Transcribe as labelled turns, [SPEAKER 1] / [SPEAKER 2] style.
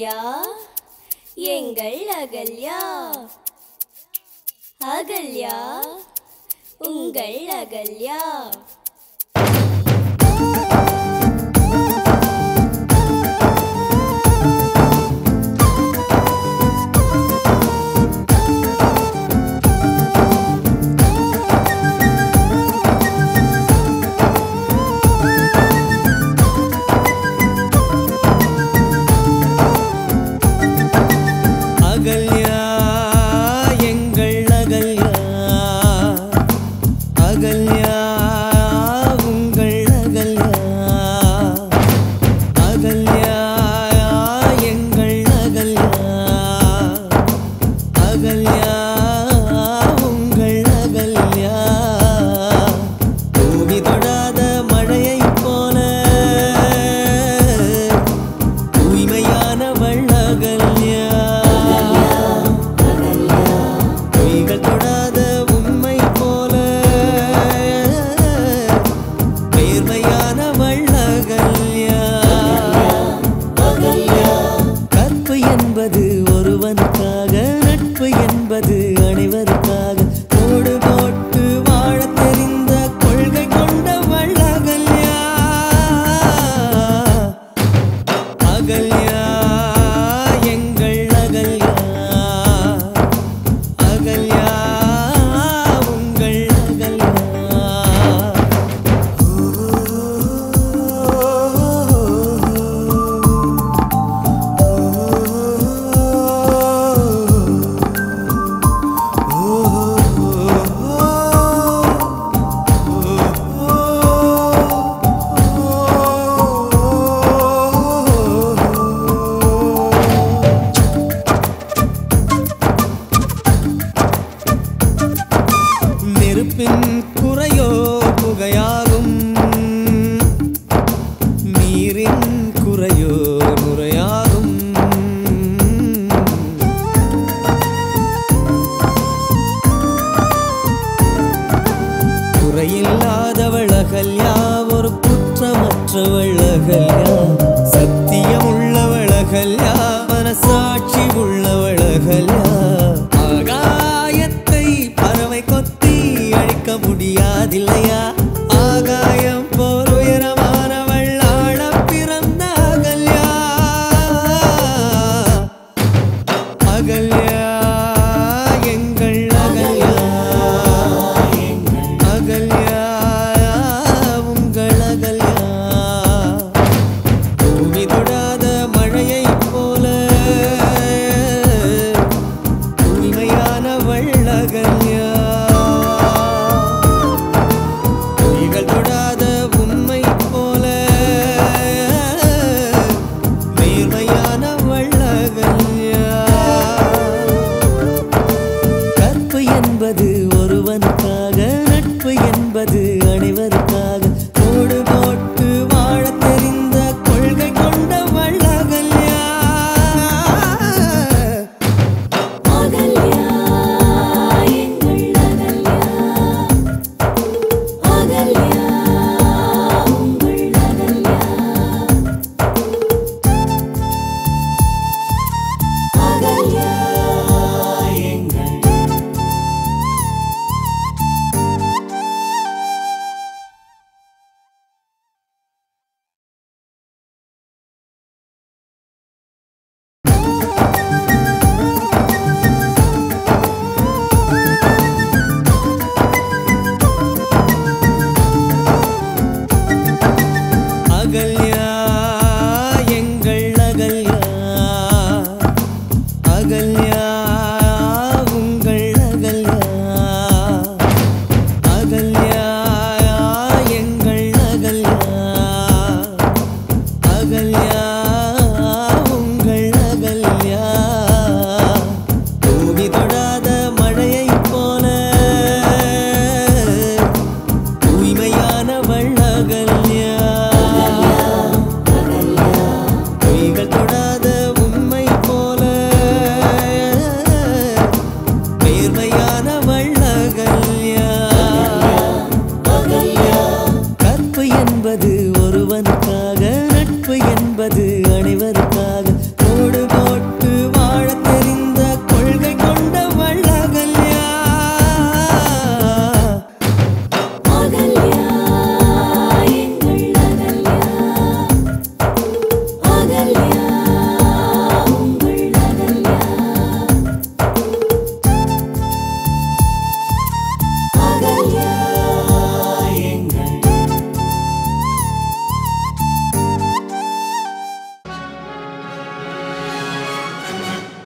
[SPEAKER 1] அகல்யா
[SPEAKER 2] எங்கள் அகல்யா. அகல்யா உங்கள் அகல்யா. இல்லாதவள் அகல்யா ஒரு குற்றமற்றவள் அகல்யா சத்தியம் உள்ளவள் அகல்யா மனசாட்சி உள்ளவள் அகல்யா. ஆகாயத்தை பறவை கொத்தி அழிக்க முடியாதில்லையா?